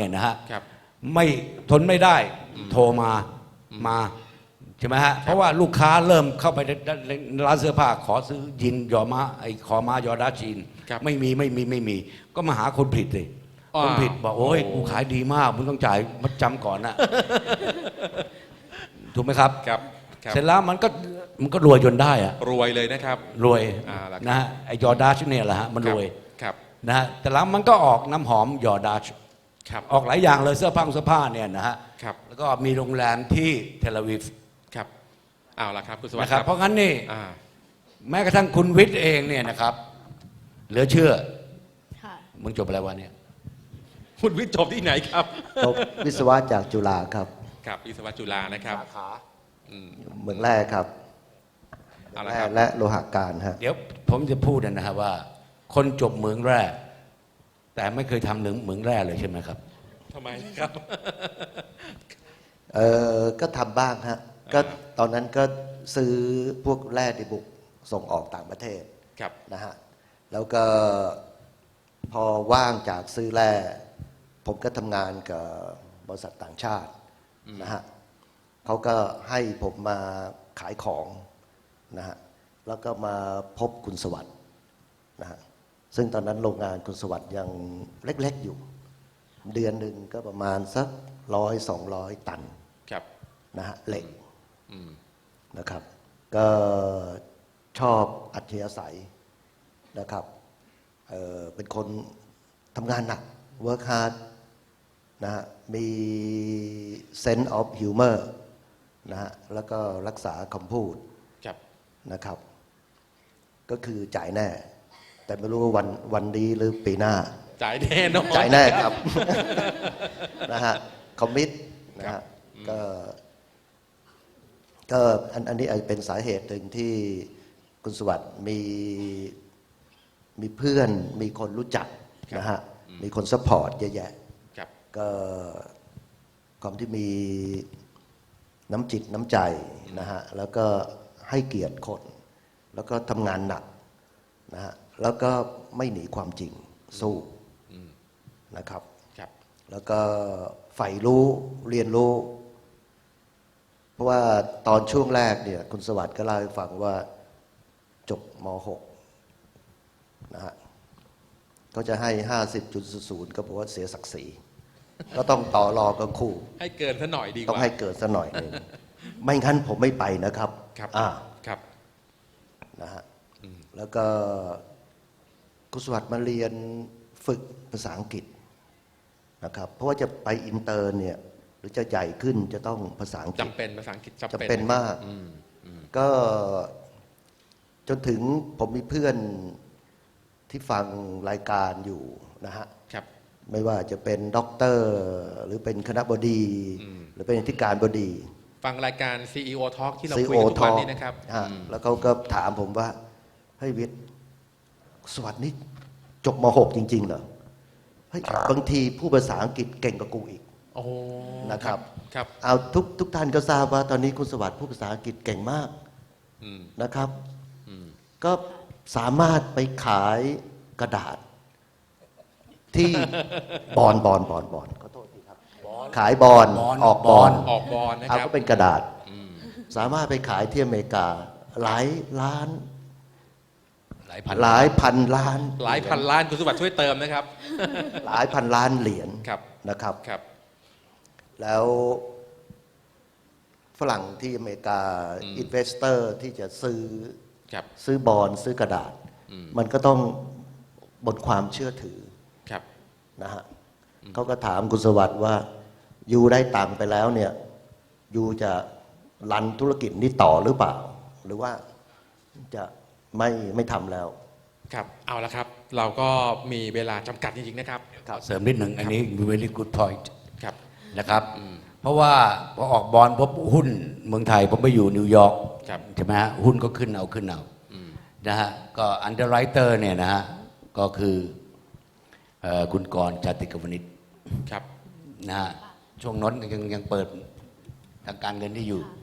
เนี่ยนะฮะครับไม่ทนไม่ได้โทรมามาใช่ไหมฮะเพราะว่าลูกค้าเริ่มเข้าไปในในร้านเสื้อผ้าขอซื้อยินยอมาไอ้ขอมายอดาจีนครับไม่มีไม่มีไม่มี ก็มาหาคนผิดเลยอ้าวคนผิดบอกโอ้ยโอ้กูขายดีมากมึงต้องจ่ายมัดจำก่อนนะถูกไหมครับครับครับ เสร็จแล้วมันก็มันก็รวยจนได้อะรวยเลยนะครับ รวยอ่าล่ะครับนะฮะไอ้ยอดาชเนี่ยแหละฮะมันรวยครับนะฮะแต่แล้วมันก็ออกน้ำหอมยอดาช ครับออกหลายอย่างเลยเสื้อผ้าเสื้อผ้าเนี่ยนะฮะครับแล้วก็มีโรงแรมที่เทลอาวีฟครับเอาละครับคุณสวัสนะดิ์คครัรับบเพราะงั้นนี่อ่าแม้กระทั่งคุณวิทย์เองเนี่ยนะครับ เหลือเชื่อค่ะ มึงจบอะไรวะเนี่ยคุณวิทย์จบที่ไหนครับจบวิศวะจากจุฬาครับครับวิศวะจุฬานะครับสาขาอืม เมืองแร่ครับเอาละแร่ครับ และโลหะการฮะเดี๋ยวผมจะพูดนะฮะว่า คนจบเหมืองแร่แต่ไม่เคยทำเหมืองเหมืองแร่เลยใช่ไหมครับ ทำไมครับ เออก็ทำบ้างฮะ ก็ตอนนั้นก็ซื้อพวกแร่ดิบุกส่งออกต่างประเทศครับ นะฮะ แล้วก็พอว่างจากซื้อแร่ผมก็ทำงานกับบริษัทต่างชาตินะฮะเขาก็ให้ผมมาขายของนะฮะ แล้วก็มาพบคุณสวัสด์นะฮะ ซึ่งตอนนั้นโรงงานคุณสวัสด์ยังเล็ก ๆอยู่ เดือนหนึ่งก็ประมาณสักร้อยสองร้อยตันครับนะฮะเหล็กอืมนะครับ ก็ชอบอัธยาศัยนะครับเอ่อเป็นคนทำงานหนัก work hard นะฮะมี sense of humor นะฮะแล้วก็รักษาคำพูดครับนะครับ ก็คือจ่ายแน่ แต่ไม่รู้ว่าวันวันนี้หรือปีหน้า จ่ายแน่นอน จ่ายแน่ครับ นะฮะคอมมิตนะครัฮะบก็ก็อันอันนี้อาจจะเป็นสาเหตุหนึ่งที่คุณสวัสด์มีมีเพื่อน มีคนรู้จักนะฮะมีคนซัพพอร์ตเยอะแยะ ครับ ก็ความที่มีน้ำจิตน้ำใจนะฮะแล้วก็ให้เกียรติคน แล้วก็ทำงานหนักนะฮะแล้วก็ไม่หนีความจริงสู้อืม นะครับครับ แล้วก็ใฝ่รู้เรียนรู้ เพราะว่าตอนช่วงแรกเนี่ยคุณสวัสดิ์ก็เล่าให้ฟังว่าจบม .6 นะฮะก็จะให้ 50.00 ก็บอกว่าเสียศักดิ์ศรีก็ต้องต่อรอกับครูให้เกินซะหน่อยดีกต้องว่าให้เกิดซะหน่อยหนึ่งไม่งั้นผมไม่ไปนะครับครับ อ่าครับ นะฮะอืมแล้วก็คุณสวัสดิ์มาเรียนฝึกภาษาอังกฤษ นะครับ เพราะว่าจะไปอินเตอร์เนี่ยหรือจะใหญ่ขึ้นจะต้องภาษาอังกฤษจำเป็นภาษาอังกฤษจำเป็นมากอืมอืมก็จนถึงผมมีเพื่อนที่ฟังรายการอยู่นะฮะครับ ไม่ว่าจะเป็นด็อกเตอร์ หรือเป็นคณะบดีอืมหรือเป็นอธิการบดี ฟังรายการ CEO Talk ที่เราซีคุยโอกันทุกทวัอนนี้นะครับฮะอืมแล้วเขาก็ถามผมว่า เฮ้ยวิทย์สวัสดิ์นี่จบม .6 จริง ๆ เหรอ เฮ้ยบางทีผู้ภาษาอังกฤษเก่งกว่ากูอีกโอ้นะครับครับเอาทุกทุกท่านก็ทราบว่าตอนนี้คุณสวัสดิ์ผู้ภาษาอังกฤษเก่งมากอืมนะครับอืมก็สามารถไปขายกระดาษ ที่บอนบอนบอนบอนขอโทษทีครับขายบอลบอนออกบอลออกบอลนะคเอารับก็เป็นกระดาษ อืม สามารถไปขายที่อเมริกาหลายล้าน หลายพันหลายพันล้าน หลายพันล้านคุณสมบัติช่วยเติมนะครับ หลายพันล้านเหรียญครับนะครับครับ แล้วฝรั่งที่อเมริกาอืมอินเวสเตอร์ที่จะซื้อครับซื้อบอลซื้อกระดาษอืมมันก็ต้องบนความเชื่อถือครับนะฮะเขาก็ถามคุณสวัสดิ์ว่ายูได้ตังค์ไปแล้วเนี่ยยูจะรันธุรกิจนี้ต่อหรือเปล่า หรือว่าจะ ไม่ไม่ทำแล้ว ครับ เอาละครับ เราก็มีเวลาจำกัดจริงๆนะครับ เสริมนิดหนึ่งอันนี้ very good point ครับ นะครับอืมเพราะว่าพอออกบอลพบหุ้นเมืองไทย ผมไปอยู่นิวยอร์กครับ ใช่ไหมฮะหุ้นก็ขึ้นเอาขึ้นเอาอืมนะฮะก็อันเดอร์ไรเตอร์เนี่ยนะฮะ ก็คือเอ่อคุณกรณ์จาติกวนิชครับ นะฮะช่วงนั้นยังยังเปิดทางการเงินที่อยู่เอ่อ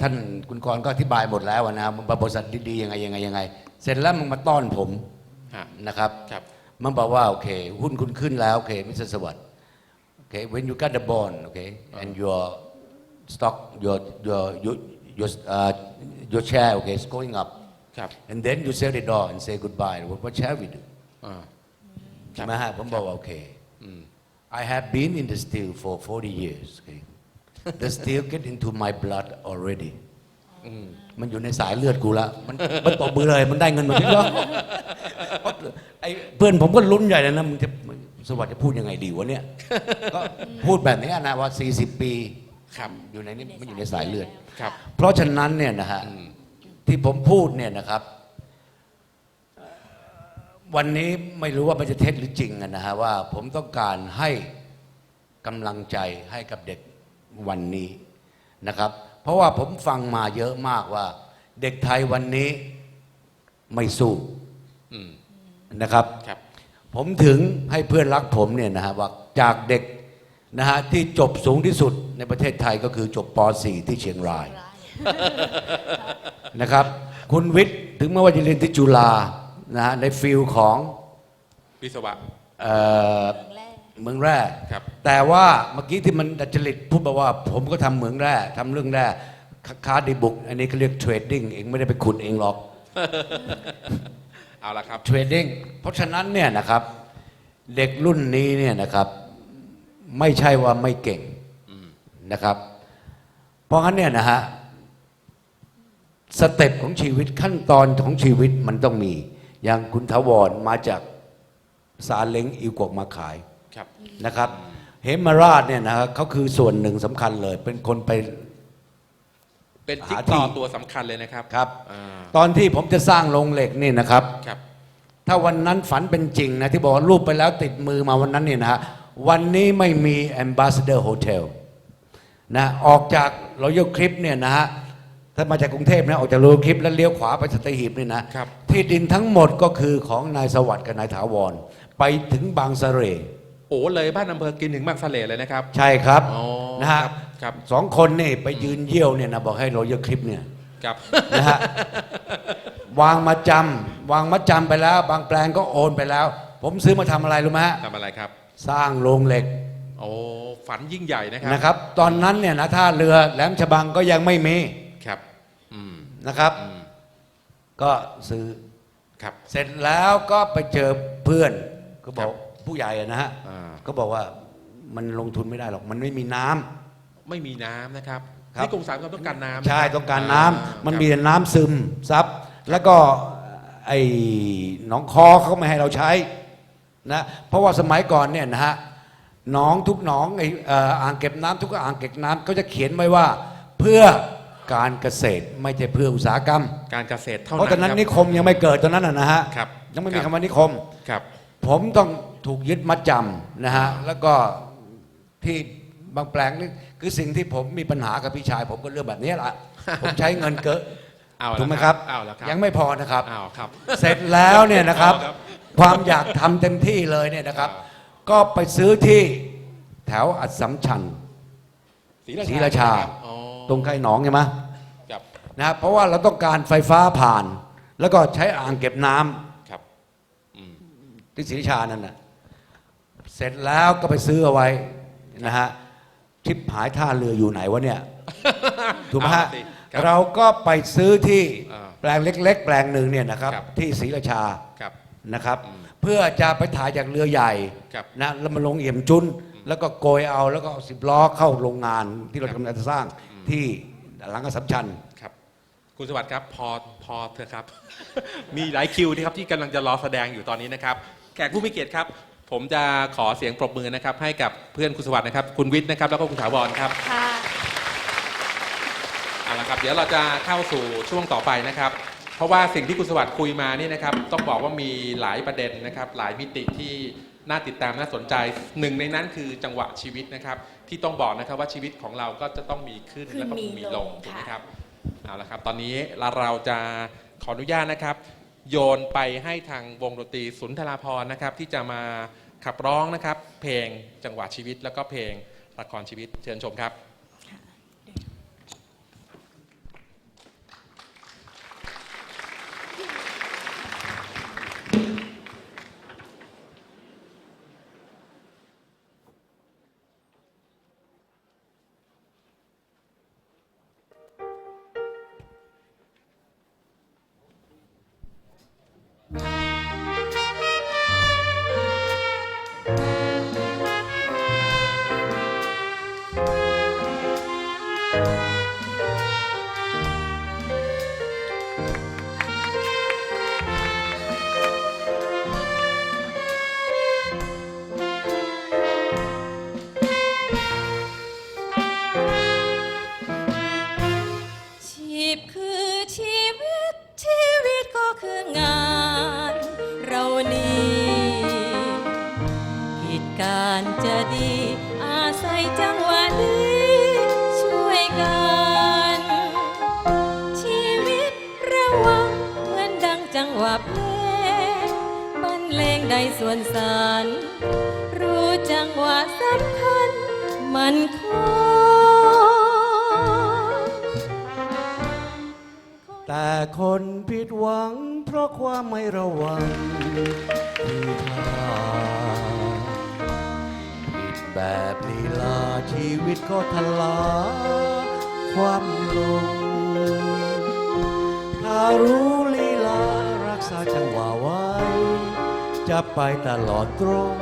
ท่านคุณกรณ์ก็อธิบายหมดแล้วนะว่าบริษัทดีๆยังไงยังไงยังไง เสร็จแล้วมันมาต้อนผมฮะนะครับครับ มันบอกว่า โอเค หุ้นคุณขึ้นแล้วโอเคมิสเตอร์สวัสด์ okay when you got the bond okay and your stock your your your your uh, your share okay is going up ครับ and then you sell the door and say goodbye what, what shall we do อ่าใช่ไหมฮะผมบอกว่าโอเค I have been in the steel for 40 years okay the steel get into my blood already มันอยู่ในสายเลือดกูละ มันมันตบมือเลย มันได้เงินมาถึงแล้วไอ้เพื่อนผมก็ลุ้นใหญ่เลยนะมึงจะสวัสดิ์จะพูดยังไงดีวะเนี่ย ก็พูดแบบนี้นะว่า 40 ปีครับอยู่ในนี้มันอยู่ในสายเลือด ครับ เพราะฉะนั้นเนี่ยนะฮะที่ผมพูดเนี่ยนะครับเอ่อวันนี้ไม่รู้ว่ามันจะเท็จหรือจริงอะนะฮะว่า ผมต้องการให้กำลังใจให้กับเด็ก วันนี้นะครับ เพราะว่าผมฟังมาเยอะมากว่า เด็กไทยวันนี้ไม่สู้อืมนะครับครับผมถึงให้เพื่อนรักผมเนี่ยนะฮะว่าจากเด็กนะฮะที่จบสูงที่สุดในประเทศไทยก็คือจบป .4 ที่เชียงรายนะครับ คุณวิทย์ถึงแม้ว่าจะเรียนที่จุฬานะฮะในฟิลของวิศวะเอ่อเมืองแร่ครับ แต่ว่าเมื่อกี้ที่มันดัดจริตพูดมาว่า ผมก็ทำเหมืองแร่ทำเรื่องแร่คค้าดีบุก อันนี้เขาเรียกเทรดดิ้งเองไม่ได้ไปขุดเองหรอก เอาละครับเทรดดิ้งเพราะฉะนั้นเนี่ยนะครับ เด็กรุ่นนี้เนี่ยนะครับ ไม่ใช่ว่าไม่เก่งนะครับ เพราะงั้นเนี่ยนะฮะสเต็ปของชีวิตขั้นตอนของชีวิตมันต้องมี อย่างคุณทวรมาจากซาเล้งอิวกวกมาขายครับนะครับ เฮมมาราชเนี่ยนะฮะเขาคือส่วนหนึ่งสำคัญเลย เป็นคนไป เป็นจิ๊กหาที่ซอว์ตัวสำคัญเลยนะครับครับ อ่าตอนที่ผมจะสร้างโรงเหล็กนี่นะครับ ครับ ถ้าวันนั้นฝันเป็นจริงนะ ที่บอกว่ารูปไปแล้วติดมือมาวันนั้นเนี่ยนะฮะวันนี้ไม่มี Ambassador Hotel นะออกจากรอยัลคลิปเนี่ยนะฮะถ้ามาจากกรุงเทพนะออกจากรอยัลคลิปแล้วเลี้ยวขวาไปสัตหีบนี่นะครับ ที่ดินทั้งหมดก็คือของนายสวัสดิ์กับนายถาวร ไปถึงบางสะเสร่โอ้เลยบ้านอำเภอกินถึงบางสะเลเลยนะครับ ใช่ครับอ๋อนะฮะครับครับ สองคนนี่ไปยืนเยี่ยวเนี่ยนะบอกให้รอยัลคลิปเนี่ย ครับ นะฮะ วางมาจำวางมาจำไปแล้ว บางแปลงก็โอนไปแล้ว ผมซื้อมาทำอะไรรู้ไหมฮะทำอะไรครับ สร้างโรงเหล็กโอ้ฝันยิ่งใหญ่นะครับนะครับ ตอนนั้นเนี่ยนะท่าเรือแหลมฉบังก็ยังไม่มีครับ อืมนะครับ อืมก็ซื้อ ครับ เสร็จแล้วก็ไปเจอเพื่อนก็บอกครับ ผู้ใหญ่อะนะฮะอ่า ก็บอกว่ามันลงทุนไม่ได้หรอก มันไม่มีน้ำ ไม่มีน้ำนะครับครับที่กรุงศรีก็ต้องการน้ำใช่นะครับต้องการน้ำอ่มันมีครับแต่น้ำซึมซับแล้วก็ไอ้หนองคอเขาก็ไม่ให้เราใช้นะเพราะว่าสมัยก่อนเนี่ยนะฮะหนองทุกหนองไอ้เอ่ออ่างเก็บน้ำทุกอ่างเก็บน้ำเขาจะเขียนไว้ว่าเพื่อการเกษตรไม่ใช่เพื่ออุตสาหกรรม การเกษตรเท่าเพนั้นราะตอนนั้นครับ นิคมยังไม่เกิดตอนนั้นนะนะฮะครับยังไม่มีครับ คำว่านิคม ครับ ผมต้อง ถูกยึดมัดจำนะฮะแล้วก็ที่บางแปลงนี่คือสิ่งที่ผมมีปัญหากับพี่ชาย ผมก็เรื่องแบบนี้แหละผมใช้เงินเกินเอาละถูกไหมครับเอาละครับยังไม่พอนะครับเอาครับ เสร็จแล้วเนี่ยนะครับเอาครับความอยากทำเต็มที่เลยเนี่ยนะครับอ่าก็ไปซื้อที่แถวอัดสำชัญศรีราศรีชาราชาอ๋อตรงไข่หนองใช่ไหมครับนะครับเพราะว่าเราต้องการไฟฟ้าผ่าน แล้วก็ใช้อ่างเก็บน้ำครับอืมที่ศรีราชานั่นน่ะ เสร็จแล้วก็ไปซื้อเอาไว้นะฮะทิปหายท่าเรืออยู่ไหนวะเนี่ย ถูกไหมฮะ เอาสิครับเราก็ไปซื้อที่อ่าแปลงเล็ก ๆ แปลงหนึ่งเนี่ยนะครับ ครับ ที่ศรีราชาครับ นะครับ อืมเพื่อจะไปถ่ายจากเรือใหญ่ครับนะแล้วมาลงเอี่ยมจุน แล้วก็โกยเอาแล้วก็เอาสิบล้อเข้าโรงงานที่เรากำลังจะสร้างที่หลังอสสัมชัญ ครับ คุณสวัสดิ์ครับ พอพอเถอะครับ มีหลายคิวที่ครับที่กำลังจะรอแสดงอยู่ตอนนี้นะครับ แขกผู้มีเกียรติครับ ผมจะขอเสียงปรบมือนะครับ ให้กับเพื่อนคุณสวัสดิ์นะครับ คุณวิทย์นะครับ แล้วก็คุณถาวรครับค่ะเอาละครับ เดี๋ยวเราจะเข้าสู่ช่วงต่อไปนะครับ เพราะว่าสิ่งที่คุณสวัสดิ์คุยมานี่นะครับ ต้องบอกว่ามีหลายประเด็นนะครับ หลายมิติที่น่าติดตามน่าสนใจหนึ่งในนั้นคือจังหวะชีวิตนะครับ ที่ต้องบอกนะครับว่าชีวิตของเราก็จะต้องมีขึ้นขึ้นแล้วก็มีมีลลงงถูกไหมค่ะ ครับเอาละครับ ตอนนี้เราจะขออนุญาตนะครับ โยนไปให้ทางวงดนตรีสุนทราพรนะครับ ที่จะมาขับร้องนะครับ เพลงจังหวะชีวิตแล้วก็เพลงละครชีวิตเชิญชมครับ งจังหวะเพลงบรรเลงได้ส่วนสารรู้จังหวะสำคัญมันคงแต่คนผิดหวังเพราะความไม่ระวังที่ท่าผิดแบบลีลาชีวิตก็ทลาความลงถ้ารู้ จะไปตลอดตรง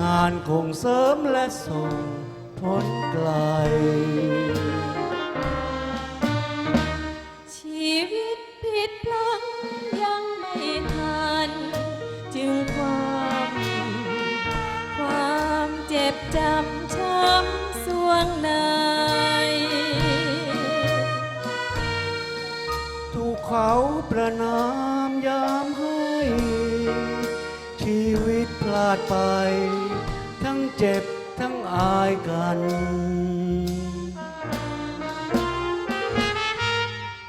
งานคงเสริมและส่งพ้นไกล ชีวิตผิดพลังยังไม่ทัน จึงความ ความเจ็บจำช้ำสวงใน ถูกเขาประนามยามให้าดไป ทั้งเจ็บทั้งอายกัน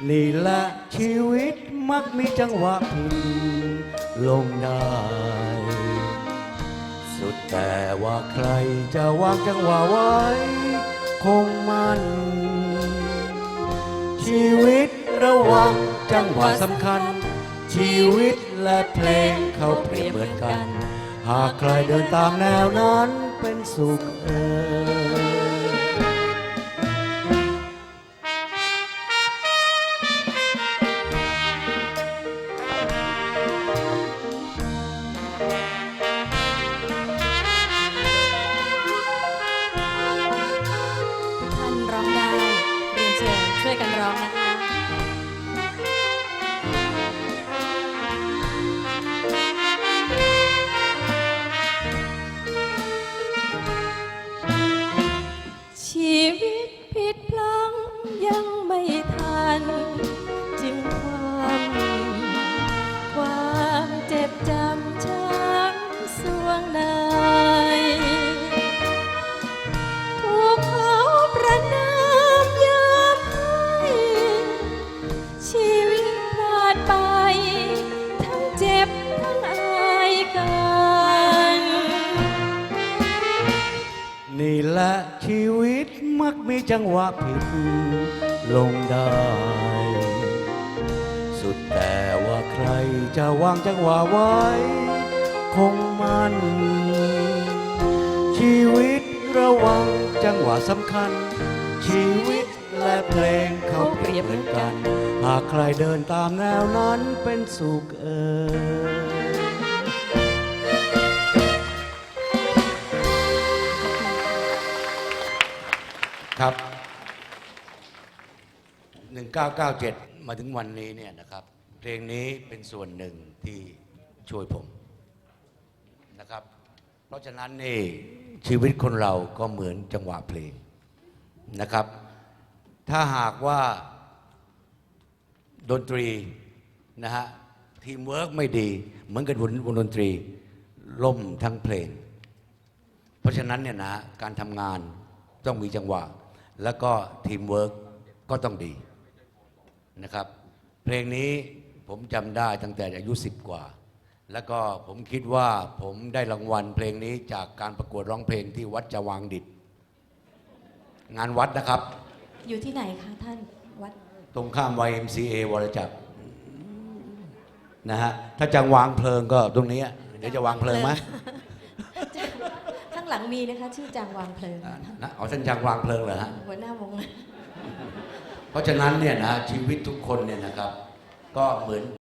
นี่แหละชีวิตมักมีจังหวะผิดลงได้ สุดแต่ว่าใครจะวางจังหวะไว้ คงมัน ชีวิตระวังจังหวะสำคัญ ชีวิตและเพลงเขาเปรียบเหมือนกัน หากใครเดินตามแนวนั้นเป็นสุขเออ จังหวะผิดลงได้ สุดแต่ว่าใครจะวางจังหวะไว้ คงมัน ชีวิตระวังจังหวะสำคัญ ชีวิตและเพลงเขาเปรียบเหมือนกัน หากใครเดินตามแนวนั้นเป็นสุขเออ ครับ 1997 มาถึงวันนี้เนี่ยนะครับ เพลงนี้เป็นส่วนหนึ่งที่ช่วยผมนะครับ เพราะฉะนั้นนี่ชีวิตคนเราก็เหมือนจังหวะเพลงนะครับ ถ้าหากว่าดนตรีนะฮะทีมเวิร์กไม่ดี เหมือนกับวงดนตรีล่มทั้งเพลง เพราะฉะนั้นเนี่ยนะฮะการทำงานต้องมีจังหวะ แล้วก็ทีมเวิร์กก็ต้องดีนะครับ เพลงนี้ผมจำได้ตั้งแต่อายุ 10 กว่า แล้วก็ผมคิดว่าผมได้รางวัลเพลงนี้จากการประกวดร้องเพลงที่วัดจวางดิตงานวัดนะครับ อยู่ที่ไหนคะท่านวัด ตรงข้าม YMCA วรจักรนะฮะถ้าจังวางเพลิงก็ตรงนี้ เดี๋ยวจะวางเพลิงไหมข้าง หลังมีนะคะชื่อจางวางเพลิงอ่านะเอาท่านจังวางเพลิงเหรอฮะหัวหน้าวงเพราะฉะนั้นเนี่ยนะชีวิตทุกคนเนี่ยนะครับ ก็เหมือน